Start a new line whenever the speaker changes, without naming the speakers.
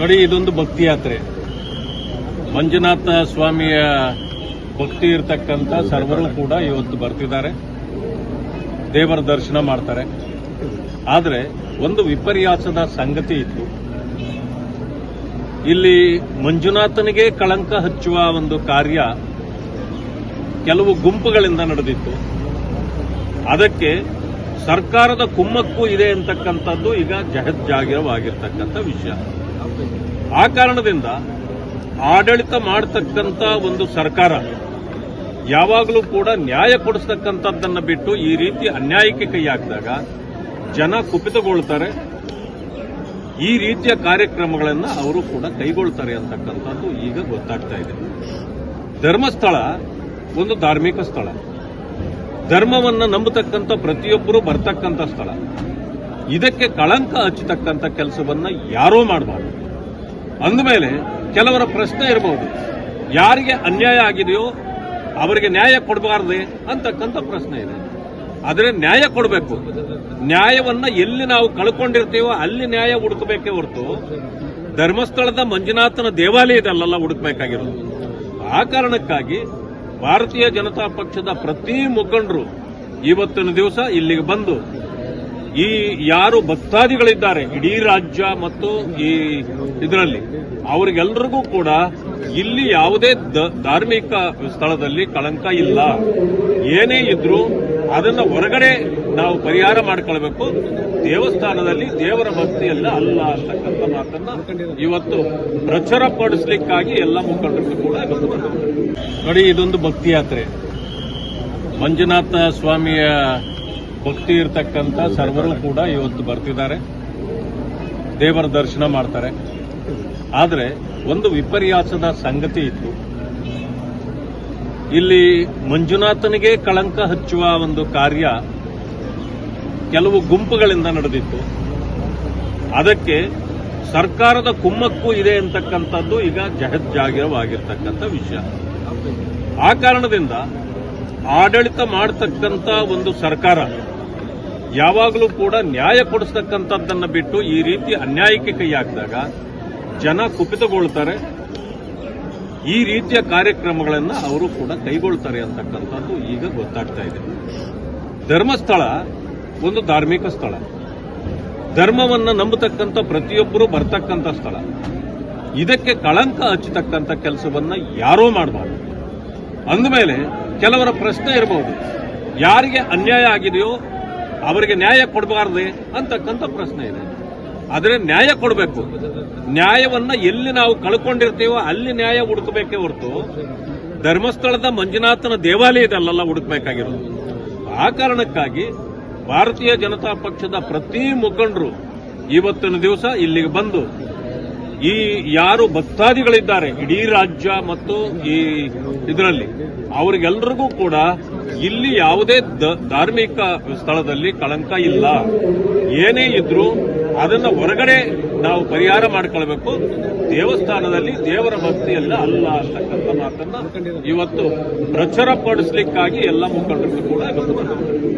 ನೋಡಿ, ಇದೊಂದು ಭಕ್ತಿ ಯಾತ್ರೆ. ಮಂಜುನಾಥ ಸ್ವಾಮಿಯ ಭಕ್ತಿ ಇರತಕ್ಕಂಥ ಸರ್ವರು ಕೂಡ ಇವತ್ತು ಬರ್ತಿದ್ದಾರೆ. ದೇವರ ದರ್ಶನ ಮಾಡ್ತಾರೆ. ಆದರೆ, ಒಂದು ವಿಪರ್ಯಾಸದ ಸಂಗತಿ ಇತ್ತು. ಇಲ್ಲಿ ಮಂಜುನಾಥನಿಗೆ ಕಳಂಕ ಹಚ್ಚುವ ಒಂದು ಕಾರ್ಯ ಕೆಲವು ಗುಂಪುಗಳಿಂದ ನಡೆದಿತ್ತು. ಅದಕ್ಕೆ ಸರ್ಕಾರದ ಕುಮ್ಮಕ್ಕು ಇದೆ ಅಂತಕ್ಕಂಥದ್ದು ಈಗ ಜಗಜ್ಜಾಗಿರವಾಗಿರ್ತಕ್ಕಂಥ ವಿಷಯ. ಆ ಕಾರಣದಿಂದ ಆಡಳಿತ ಮಾಡತಕ್ಕಂಥ ಒಂದು ಸರ್ಕಾರ ಯಾವಾಗಲೂ ಕೂಡ ನ್ಯಾಯ ಕೊಡಿಸ್ತಕ್ಕಂಥದ್ದನ್ನ ಬಿಟ್ಟು ಈ ರೀತಿ ಅನ್ಯಾಯಕ್ಕೆ ಕೈ ಹಾಕಿದಾಗ ಜನ ಕುಪಿತಗೊಳ್ತಾರೆ. ಈ ರೀತಿಯ ಕಾರ್ಯಕ್ರಮಗಳನ್ನು ಅವರು ಕೂಡ ಕೈಗೊಳ್ತಾರೆ ಅಂತಕ್ಕಂಥದ್ದು ಈಗ ಗೊತ್ತಾಗ್ತಾ ಇದೆ. ಧರ್ಮಸ್ಥಳ ಒಂದು ಧಾರ್ಮಿಕ ಸ್ಥಳ. ಧರ್ಮವನ್ನು ನಂಬತಕ್ಕಂಥ ಪ್ರತಿಯೊಬ್ಬರು ಬರ್ತಕ್ಕಂಥ ಸ್ಥಳ. ಇದಕ್ಕೆ ಕಳಂಕ ಹಚ್ಚತಕ್ಕಂಥ ಕೆಲಸವನ್ನ ಯಾರೂ ಮಾಡಬಾರ್ದು ಅಂದಮೇಲೆ ಕೆಲವರ ಪ್ರಶ್ನೆ ಇರಬಹುದು ಯಾರಿಗೆ ಅನ್ಯಾಯ ಆಗಿದೆಯೋ ಅವರಿಗೆ ನ್ಯಾಯ ಕೊಡಬಾರ್ದೆ ಅಂತಕ್ಕಂಥ ಪ್ರಶ್ನೆ ಇದೆ. ಆದರೆ ನ್ಯಾಯ ಕೊಡಬೇಕು. ನ್ಯಾಯವನ್ನ ಎಲ್ಲಿ ನಾವು ಕಳ್ಕೊಂಡಿರ್ತೀವೋ ಅಲ್ಲಿ ನ್ಯಾಯ ಹುಡುಕಬೇಕೇ ಹೊರತು ಧರ್ಮಸ್ಥಳದ ಮಂಜುನಾಥನ ದೇವಾಲಯದಲ್ಲೆಲ್ಲ ಹುಡುಕಬೇಕಾಗಿರೋದು. ಆ ಕಾರಣಕ್ಕಾಗಿ ಭಾರತೀಯ ಜನತಾ ಪಕ್ಷದ ಪ್ರತಿ ಮುಖಂಡರು ಇವತ್ತಿನ ದಿವಸ ಇಲ್ಲಿಗೆ ಬಂದು ಈ ಯಾರು ಭಕ್ತಾದಿಗಳಿದ್ದಾರೆ ಇಡೀ ರಾಜ್ಯ ಮತ್ತು ಈ ಇದರಲ್ಲಿ ಅವರಿಗೆಲ್ಲರಿಗೂ ಕೂಡ ಇಲ್ಲಿ ಯಾವುದೇ ಧಾರ್ಮಿಕ ಸ್ಥಳದಲ್ಲಿ ಕಳಂಕ ಇಲ್ಲ. ಏನೇ ಇದ್ರೂ ಅದನ್ನು ಹೊರಗಡೆ ನಾವು ಪರಿಹಾರ ಮಾಡ್ಕೊಳ್ಬೇಕು. ದೇವಸ್ಥಾನದಲ್ಲಿ ದೇವರ ಭಕ್ತಿಯಲ್ಲ ಅಲ್ಲ ಅಂತಕ್ಕಂಥ ಮಾತನ್ನ ಇವತ್ತು ಪ್ರಚಾರ ಪಡಿಸ್ಲಿಕ್ಕಾಗಿ ಎಲ್ಲ ಮುಖಂಡರು ಕೂಡ ನೋಡಿ, ಇದೊಂದು ಭಕ್ತಿ ಯಾತ್ರೆ. ಮಂಜುನಾಥ ಸ್ವಾಮಿಯ ಭಕ್ತಿ ಇರತಕ್ಕಂಥ ಸರ್ವರು ಕೂಡ ಇವತ್ತು ಬರ್ತಿದ್ದಾರೆ. ದೇವರ ದರ್ಶನ ಮಾಡ್ತಾರೆ. ಆದರೆ ಒಂದು ವಿಪರ್ಯಾಸದ ಸಂಗತಿ ಇತ್ತು. ಇಲ್ಲಿ ಮಂಜುನಾಥನಿಗೆ ಕಳಂಕ ಹಚ್ಚುವ ಒಂದು ಕಾರ್ಯ ಕೆಲವು ಗುಂಪುಗಳಿಂದ ನಡೆದಿತ್ತು. ಅದಕ್ಕೆ ಸರ್ಕಾರದ ಕುಮ್ಮಕ್ಕು ಇದೆ ಅಂತಕ್ಕಂಥದ್ದು ಈಗ ಜಹಜ್ಜಾಗಿರವಾಗಿರ್ತಕ್ಕಂಥ ವಿಷಯ. ಆ ಕಾರಣದಿಂದ ಆಡಳಿತ ಮಾಡತಕ್ಕಂಥ ಒಂದು ಸರ್ಕಾರ ಯಾವಾಗಲೂ ಕೂಡ ನ್ಯಾಯ ಕೊಡಿಸ್ತಕ್ಕಂಥದ್ದನ್ನು ಬಿಟ್ಟು ಈ ರೀತಿ ಅನ್ಯಾಯಕ್ಕೆ ಕೈ ಹಾಕಿದಾಗ ಜನ ಕುಪಿತಗೊಳ್ತಾರೆ. ಈ ರೀತಿಯ ಕಾರ್ಯಕ್ರಮಗಳನ್ನು ಅವರು ಕೂಡ ಕೈಗೊಳ್ತಾರೆ ಅಂತಕ್ಕಂಥದ್ದು ಈಗ ಗೊತ್ತಾಗ್ತಾ ಇದೆ. ಧರ್ಮಸ್ಥಳ ಒಂದು ಧಾರ್ಮಿಕ ಸ್ಥಳ. ಧರ್ಮವನ್ನು ನಂಬತಕ್ಕಂಥ ಪ್ರತಿಯೊಬ್ಬರು ಬರ್ತಕ್ಕಂಥ ಸ್ಥಳ. ಇದಕ್ಕೆ ಕಳಂಕ ಹಚ್ಚತಕ್ಕಂಥ ಕೆಲಸವನ್ನು ಯಾರೂ ಮಾಡಬಾರ್ದು. ಅಂದಮೇಲೆ ಕೆಲವರ ಪ್ರಶ್ನೆ ಇರಬಹುದು ಯಾರಿಗೆ ಅನ್ಯಾಯ ಆಗಿದೆಯೋ ಅವರಿಗೆ ನ್ಯಾಯ ಕೊಡಬಾರ್ದೆ ಅಂತಕ್ಕಂಥ ಪ್ರಶ್ನೆ ಇದೆ. ಆದರೆ ನ್ಯಾಯ ಕೊಡಬೇಕು. ನ್ಯಾಯವನ್ನ ಎಲ್ಲಿ ನಾವು ಕಳ್ಕೊಂಡಿರ್ತೀವೋ ಅಲ್ಲಿ ನ್ಯಾಯ ಹುಡುಕಬೇಕೇ ಹೊರತು ಧರ್ಮಸ್ಥಳದ ಮಂಜುನಾಥನ ದೇವಾಲಯದಲ್ಲೆಲ್ಲ ಹುಡುಕಬೇಕಾಗಿರೋದು. ಆ ಕಾರಣಕ್ಕಾಗಿ ಭಾರತೀಯ ಜನತಾ ಪಕ್ಷದ ಪ್ರತಿ ಮುಖಂಡರು ಇವತ್ತಿನ ದಿವಸ ಇಲ್ಲಿಗೆ ಬಂದು ಈ ಯಾರು ಭಕ್ತಾದಿಗಳಿದ್ದಾರೆ ಇಡೀ ರಾಜ್ಯ ಮತ್ತು ಈ ಇದರಲ್ಲಿ ಅವರಿಗೆಲ್ಲರಿಗೂ ಕೂಡ ಇಲ್ಲಿ ಯಾವುದೇ ಧಾರ್ಮಿಕ ಸ್ಥಳದಲ್ಲಿ ಕಳಂಕ ಇಲ್ಲ ಏನೇ ಇದ್ರೂ ಅದನ್ನ ಹೊರಗಡೆ ನಾವು ಪರಿಹಾರ ಮಾಡ್ಕೊಳ್ಬೇಕು ದೇವಸ್ಥಾನದಲ್ಲಿ ದೇವರ ಭಕ್ತಿಯಲ್ಲ ಅಲ್ಲ ಅಂತಕ್ಕಂಥ ಮಾತನ್ನ ಇವತ್ತು ಪ್ರಚುರ ಪಡಿಸ್ಲಿಕ್ಕಾಗಿ ಎಲ್ಲ ಮುಖಂಡರು ಕೂಡ ಇವತ್ತು.